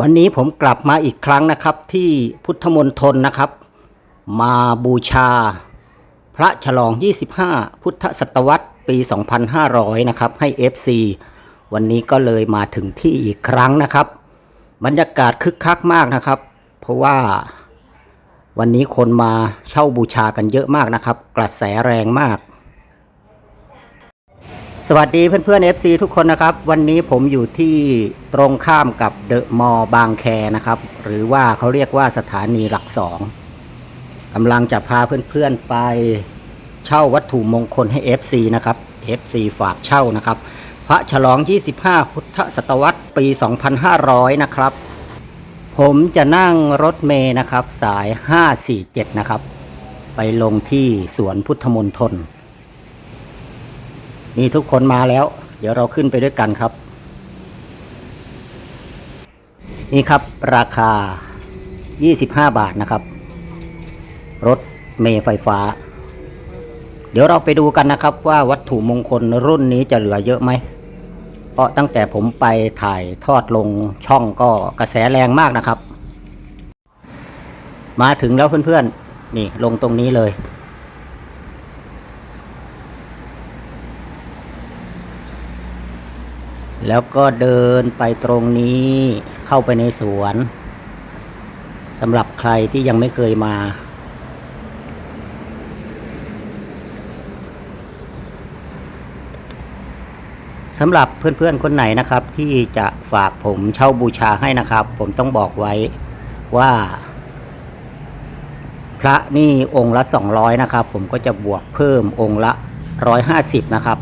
วันนี้ผมกลับมาอีกครั้งนะครับที่พุทธมณฑลนะครับ มาบูชา พระฉลอง 25 พุทธศตวรรษปี 2500 นะครับ ให้ FC วันนี้ก็เลยมาถึงที่อีกครั้งนะครับ บรรยากาศคึกคักมากนะครับ เพราะว่าวันนี้คนมาเช่าบูชากันเยอะมากนะครับ กระแสแรงมาก สวัสดีเพื่อนๆ FC ทุกคนนะครับ วันนี้ผมอยู่ที่ตรงข้ามกับเดอะมอลล์บางแคนะครับ หรือว่าเขาเรียกว่าสถานีหลักสองกำลังจะพาเพื่อนๆไปเช่าวัตถุมงคลให้ FC นะครับ FC ฝากเช่านะครับ พระฉลอง 25 พุทธศตวรรษปี 2500 นะครับ ผมจะนั่งรถเมย์นะครับ สาย 547 นะครับ ไปลงที่สวนพุทธมณฑล นี่ทุกคนมาแล้ว เดี๋ยวเราขึ้นไปด้วยกันครับ นี่ครับราคา 25 บาทนะครับ รถเมล์ไฟฟ้า เดี๋ยวเราไปดูกันนะครับว่าวัตถุมงคลรุ่นนี้จะเหลือเยอะไหมเพราะตั้งแต่ผมไปถ่ายทอดลงช่องก็กระแสแรงมากนะครับ มาถึงแล้วเพื่อนๆ นี่ลงตรงนี้เลย แล้วก็เดินไปตรงนี้เข้าไปในสวนสำหรับใครที่ยังไม่เคยมา สำหรับเพื่อนๆคนไหนนะครับ ที่จะฝากผมเช่าบูชาให้นะครับ ผมต้องบอกไว้ว่า พระนี่องค์ละ 200 นะครับ ผมก็จะบวกเพิ่มองค์ละ 150 นะครับ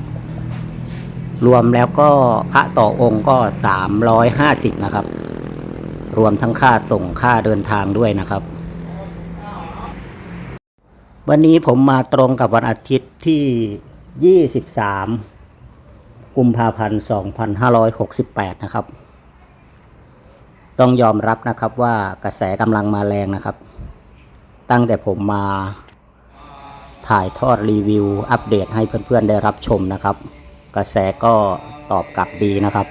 รวมแล้วก็พระต่อองค์ก็ 350 นะครับ รวมทั้งค่าส่งค่าเดินทางด้วยนะครับ วันนี้ผมมาตรงกับวันอาทิตย์ที่ 23 กุมภาพันธ์ 2568 นะครับ ต้องยอมรับนะครับว่ากระแสกำลังมาแรงนะครับ ตั้งแต่ผมมาถ่ายทอดรีวิวอัปเดตให้เพื่อนๆได้รับชมนะครับ กระแสก็ตอบกลับดีนะครับ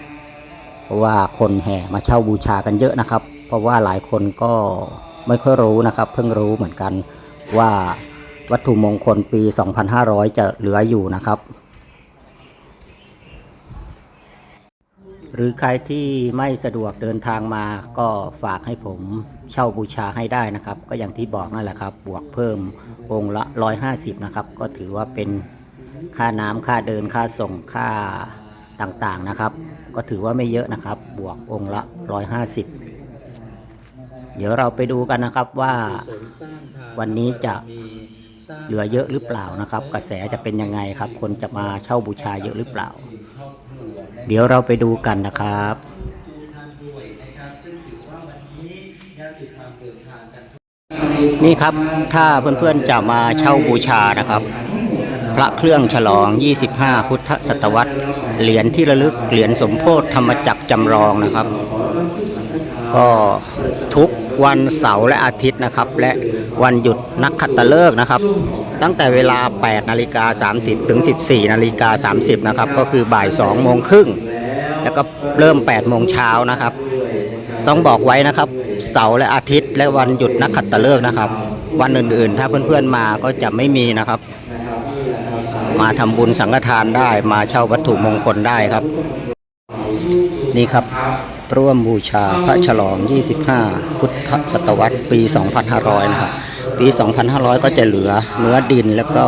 เพราะว่าคนแห่มาเช่าบูชากันเยอะนะครับ เพราะว่าหลายคนก็ไม่ค่อยรู้นะครับ เพิ่งรู้เหมือนกันว่าวัตถุมงคลปี 2500 จะเหลืออยู่นะครับ หรือใครที่ไม่สะดวกเดินทางมาก็ฝากให้ผมเช่าบูชาให้ได้นะครับ ก็อย่างที่บอกนั่นแหละครับ บวกเพิ่มองค์ละ 150 นะครับ ก็ถือว่าเป็น ค่าน้ำค่าเดินค่าส่งค่าต่างๆนะครับ ก็ถือว่าไม่เยอะนะครับ บวกองค์ละ 150 เดี๋ยวเราไปดูกันนะครับว่าวันนี้จะเหลือเยอะหรือเปล่านะครับ กระแสจะเป็นยังไงครับ คนจะมาเช่าบูชาเยอะหรือเปล่า เดี๋ยวเราไปดูกันนะครับนี่ครับถ้าเพื่อนๆจะมาเช่าบูชานะครับ ระเครื่องฉลอง 25 พุทธศตวรรษ เหรียญที่ระลึก เหรียญสมโพธิธรรมจักรจำลองนะครับ ก็ทุกวันเสาร์และอาทิตย์นะครับ และวันหยุดนักขัตฤกษ์นะครับ ตั้งแต่เวลา 8 นาฬิกา 30 ถึง 14 นาฬิกา 30 นะครับ ก็คือบ่าย 2 โมงครึ่ง แล้วก็เริ่ม 8 โมงเช้านะครับ ต้องบอกไว้นะครับ เสาร์และอาทิตย์ และวันหยุดนักขัตฤกษ์นะครับ วันอื่นๆ ถ้าเพื่อนๆมาก็จะไม่มีนะครับ มาทำบุญสังฆทานได้มาเช่าวัตถุมงคลได้ครับ นี่ครับ ร่วมบูชาพระฉลอง 25 พุทธศตวรรษปี 2500 นะครับ ปี 2500 ก็จะเหลือเนื้อดินแล้วก็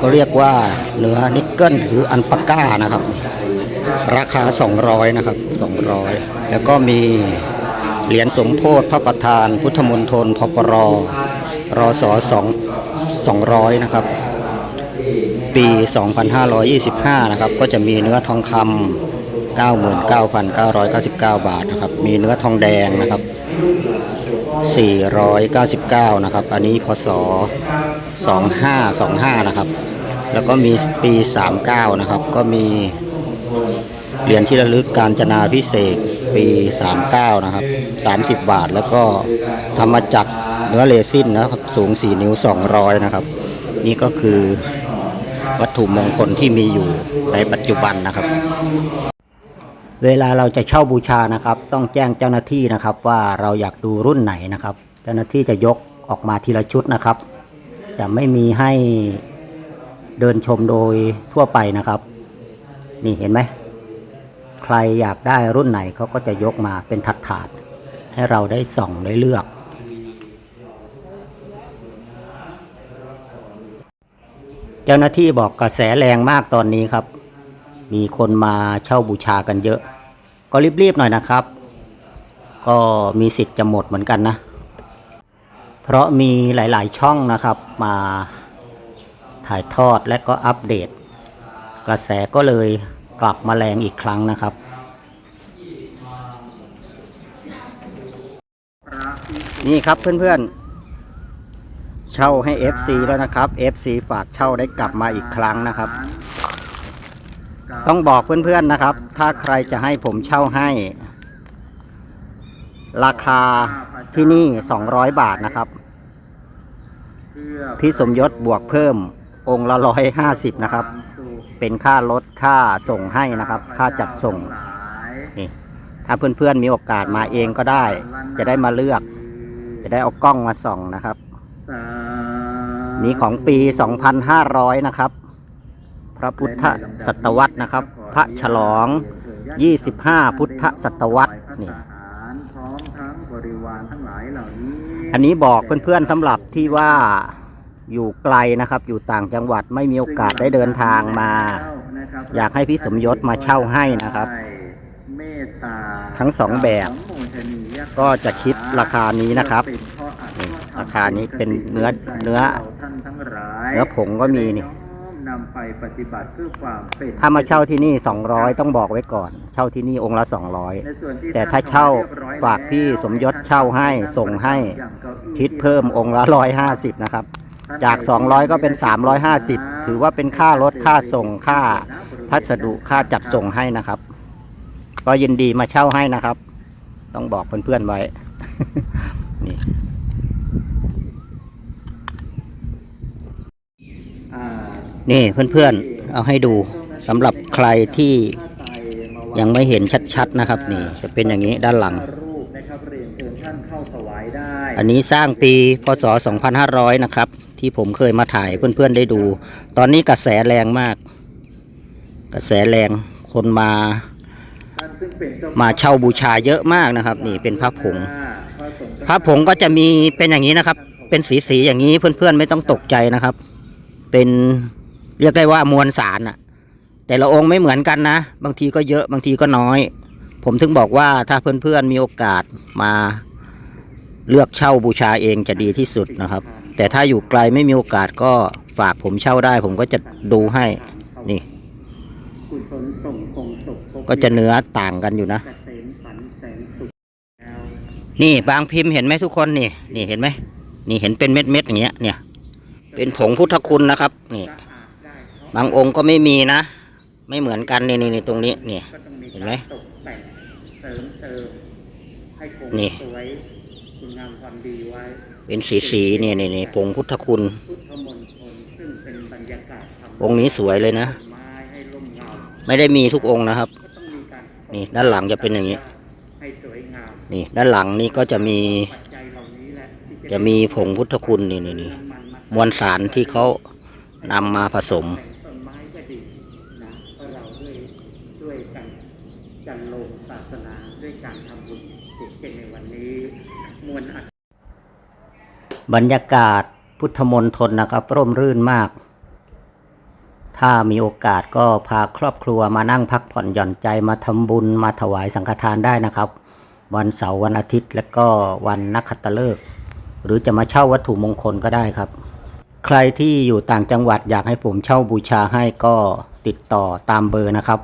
ก็เรียกว่าเนื้อนิกเกิลหรืออันปาก้านะครับ ราคา 200 นะครับ 200 แล้วก็มีเหรียญสมโพธิพระประธาน พุทธมณฑลพปรรศ2 200 นะครับ ปี 2525 นะครับ ก็จะมีเนื้อทองคำ99,999 บาทนะครับ มีเนื้อทองแดงนะครับ 499 นะครับ อันนี้พศ 2525 นะครับ แล้วก็มีปี 39 นะครับ ก็มีเหรียญที่ระลึกการจนาพิเศษปี 39 นะครับ 30 บาท แล้วก็ธรรมจักรเนื้อเลซินนะครับ สูง 4 นิ้ว 200 นะครับ นี่ก็คือ วัตถุมงคลที่มีอยู่ในปัจจุบันนะครับ เวลาเราจะเช่าบูชานะครับ ต้องแจ้งเจ้าหน้าที่นะครับ ว่าเราอยากดูรุ่นไหนนะครับ เจ้าหน้าที่จะยกออกมาทีละชุดนะครับ จะไม่มีให้เดินชมโดยทั่วไปนะครับ นี่เห็นไหมใครอยากได้รุ่นไหนเขาก็จะยกมาเป็นถาดๆให้เราได้ส่องได้เลือก เจ้าหน้าที่บอกกระแสแรงมากตอนนี้ครับ มีคนมาเช่าบูชากันเยอะ ก็รีบๆหน่อยนะครับ ก็มีสิทธิ์จะหมดเหมือนกันนะ เพราะมีหลายๆช่องนะครับมาถ่ายทอดและก็อัปเดต กระแสก็เลยกลับมาแรงอีกครั้งนะครับนี่ครับเพื่อนๆ เช่าให้ FC แล้วนะครับ FC ฝากเช่าได้กลับมาอีกครั้งนะครับ ต้องบอกเพื่อนๆนะครับ ถ้าใครจะให้ผมเช่าให้ ราคาที่นี่ 200 บาทนะครับ พี่สมยศบวกเพิ่มองค์ละร้อยห้าสิบนะครับ เป็นค่ารถค่าส่งให้นะครับ ค่าจัดส่งนี่ถ้าเพื่อนๆมีโอกาสมาเองก็ได้ จะได้มาเลือก จะได้เอากล้องมาส่องนะครับ นี่ของปี 2,500 นะครับ พระพุทธศตวรรษนะครับ พระฉลอง 25 พุทธศตวรรษนี่อันี้อันนี้บอกเพื่อนๆสำหรับที่ว่าอยู่ไกลนะครับ อยู่ต่างจังหวัดไม่มีโอกาสได้เดินทางมา อยากให้พี่สมยศมาเช่าให้นะครับเมตตาทั้งสองแบบ ก็จะคิดราคานี้นะครับ ราคานี้เป็นเนื้อเนื้อานทั้งหลายเนื้อผงก็มีนี่นำไปปฏิบัติเพื่อความเป็นถ้ามาเช่าที่นี่ 200 ต้องบอกไว้ก่อน เช่าที่นี่องค์ละในส่วนที่200 แต่ถ้าเช่าฝากพี่สมยศเช่าให้ส่งให้คิดเพิ่มองค์ละ 150 นะครับ จาก 200 ก็เป็น 350 ถือว่าเป็นค่ารถค่าส่งค่าพัสดุค่าจัดส่งให้นะครับ ก็ยินดีมาเช่าให้นะครับ ต้องบอกเพื่อนๆไว้นี่ อ่า นี่เพื่อนๆ เอาให้ดูสำหรับใครที่ยังไม่เห็นชัดๆนะครับ นี่จะเป็นอย่างนี้ด้านหลังรูปนะครับเรียนเชิญท่านเข้าถวายได้อันนี้สร้างปีพศ 2500 นะครับ ที่ผมเคยมาถ่ายเพื่อนๆได้ดู ตอนนี้กระแสแรงมาก กระแสแรงคนมาท่านซึ่งเป็นเจ้มาเช่าบูชาเยอะมากนะครับ นี่เป็นพระผงพระสงฆ์พระผงก็จะมีเป็นอย่างนี้นะครับ เป็นสีสีๆอย่างนี้เพื่อนๆไม่ต้องตกใจนะครับ เป็น เรียกได้ว่ามวลสารอะแต่ละองค์ไม่เหมือนกันนะ บางทีก็เยอะบางทีก็น้อย ผมถึงบอกว่าถ้าเพื่อนๆมีโอกาสมาเลือกเช่าบูชาเองจะดีที่สุดนะครับ แต่ถ้าอยู่ไกลไม่มีโอกาสก็ฝากผมเช่าได้ ผมก็จะดูให้นี่กุศลส่งคงสุขพบก็จะเนื้อต่างกันอยู่นะเกษมฝันแสนสุขแล้วนี่บางพิมพ์เห็นไหมทุกคนนี่ นี่เห็นไหมนี่เห็นเป็นเม็ดเม็ดๆอย่างเงี้ยเนี่ย เป็นผงพุทธคุณนะครับ นี่ บางองค์ก็ไม่มีนะ ไม่เหมือนกันนี่นี่นี่ตรงนี้นี่ก็ต้องมีเห็นไหมการตกแต่งเสริมเติมให้คงนี่สวยคุณงามความดีไว้ เป็นสีสีๆนี่นี่นี่ผงพุทธคุณพุทธมณฑลซึ่งเป็นบรรยากาศธรรมองค์นี้สวยเลยนะไม้ให้ร่มเงาไม่ได้มีทุกองค์นะครับก็ต้องมีการตกนี่ด้านหลังจะเป็นอย่างนี้ให้สวยงามนี่ด้านหลังนี่ก็จะมีปัจจัยเหล่านี้แหละที่จะมีผงพุทธคุณนี่นี่นี่น้ำมันมามวลสารที่เขานำมาผสม แต่งต้นไม้ก็ดีนะเพราะเราด้วยด้ วยกันจันโลงศาสนาด้วยการทำบุญเช่นในวันนี้ มวลอับรรยากาศพุทธมนทนนะครับร่มรื่นมาก ถ้ามีโอกาสก็พาครอบครัวมานั่งพักผ่อนหย่อนใจมาทำบุญมาถวายสังฆทานได้นะครับ วันเสาร์วันอาทิตย์ และก็วันนักขัตฤกษ์หรือจะมาเช่าวัตถุมงคลก็ได้ครับ ใครที่อยู่ต่างจังหวัดอยากให้ผมเช่าบูชาให้ก็ติดต่อตามเบอร์นะครับ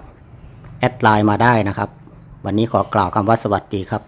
แอดไลน์มาได้นะครับ วันนี้ขอกล่าวคำว่าสวัสดีครับ